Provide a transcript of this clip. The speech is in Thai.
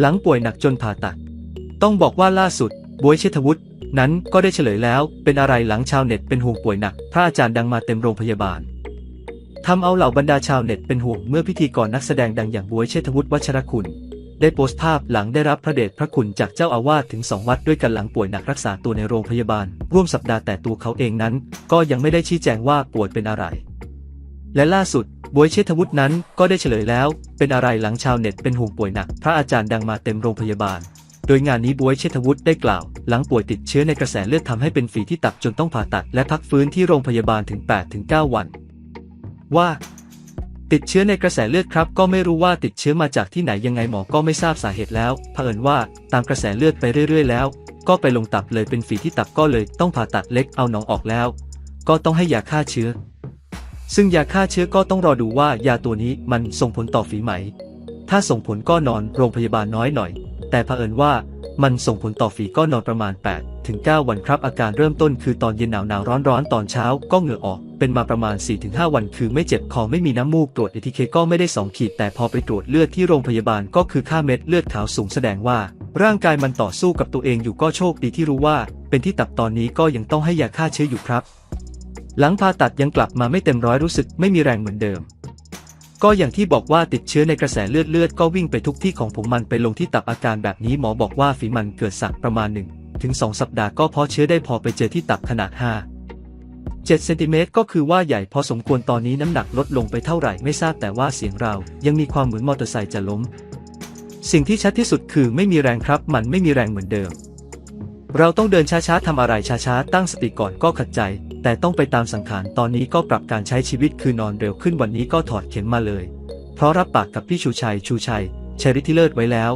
หลังป่วยหนักจนผ่าตัด ต้องบอกว่าล่าสุดบวยเชษฐวุฒินั้นก็ได้เฉลยแล้วเป็นอะไรหลังชาวเน็ตเป็นห่วงป่วยหนัก พระอาจารย์ดังมาเต็มโรงพยาบาลทำเอาเหล่าบรรดาชาวเน็ตเป็นห่วงเมื่อพิธีกรนักแสดงดังอย่างบวยเชษฐวุฒิวัชรคุณ ได้โพสต์ภาพหลังได้รับพระเดชพระคุณจากเจ้าอาวาสถึงสองวัดด้วยกันหลังป่วยหนักรักษาตัวในโรงพยาบาล ร่วมสัปดาห์แต่ตัวเขาเองนั้น ก็ยังไม่ได้ชี้แจงว่าป่วยเป็นอะไร และล่าสุดบวยเชษฐวุฒินั้นก็ได้เฉลยแล้ว เป็นอะไรหลังชาวเน็ตเป็นห่วงป่วยหนัก พระอาจารย์ดังมาเต็มโรงพยาบาล โดยงานนี้บวยเชษฐวุฒิได้กล่าว หลังป่วยติดเชื้อในกระแสเลือดทำให้เป็นฝีที่ตับจนต้องผ่าตัด และพักฟื้นที่โรงพยาบาลถึง 8-9 วัน ว่า ติดเชื้อในกระแสเลือดครับ ก็ไม่รู้ว่าติดเชื้อมาจากที่ไหนยังไงหมอก็ไม่ทราบสาเหตุแล้วเผอิญว่าตามกระแสเลือดไปเรื่อย ๆ แล้ว ก็ไปลงตับเลยเป็นฝีที่ตับก็เลย ต้องผ่าตัดเล็กเอาหนองออกแล้ว ก็ต้องให้ยาฆ่าเชื้อ ซึ่งยาฆ่าเชื้อก็ต้องรอดูว่ายาตัวนี้มันส่งผลต่อฝีไหม ถ้าส่งผลก็นอนโรงพยาบาลน้อยหน่อย แต่เผอิญว่ามันส่งผลต่อฝีก็นอนประมาณ 8 ถึง 9 วันครับ อาการเริ่มต้นคือตอนเย็นหนาวหนาวร้อนร้อนตอนเช้าก็เหงื่อออก เป็นมาประมาณ 4-5 วัน คือไม่เจ็บคอไม่มีน้ำมูกตรวจเอทีเคก็ไม่ได้ 2 ขีด แต่พอไปตรวจเลือดที่โรงพยาบาลก็คือค่าเม็ดเลือดขาวสูงแสดงว่า ร่างกายมันต่อสู้กับตัวเองอยู่ก็โชคดีที่รู้ว่า เป็นที่ตับตอนนี้ก็ยังต้องให้ยาฆ่าเชื้ออยู่ครับ หลังผ่าตัดยังกลับมาไม่เต็มร้อยรู้สึกไม่มีแรงเหมือนเดิม ก็อย่างที่บอกว่าติดเชื้อในกระแสเลือดเลือดก็วิ่งไปทุกที่ของผมมันไปลงที่ตับอาการแบบนี้หมอบอกว่าฝีมันเกิดสักประมาณ1ถึง2สัปดาห์ก็เพาะเชื้อได้พอไปเจอที่ตับขนาด 5 7เซนติเมตรก็คือว่าใหญ่พอสมควรตอนนี้น้ำหนักลดลงไปเท่าไหร่ไม่ทราบแต่ว่าเสียงเรายังมีความเหมือนมอเตอร์ไซค์จะล้ม สิ่งที่ชัดที่สุดคือไม่มีแรงครับ มันไม่มีแรงเหมือนเดิม เราต้องเดินช้าๆทำอะไรช้าๆตั้งสติก่อนก็ขัดใจ แต่ต้องไปตามสังขารตอนนี้ก็ปรับการใช้ชีวิตคือนอนเร็วขึ้นวันนี้ก็ถอดเข็มมาเลย เพราะรับปากกับพี่ชูชัยชูชัยชริทิเลิศไว้แล้ว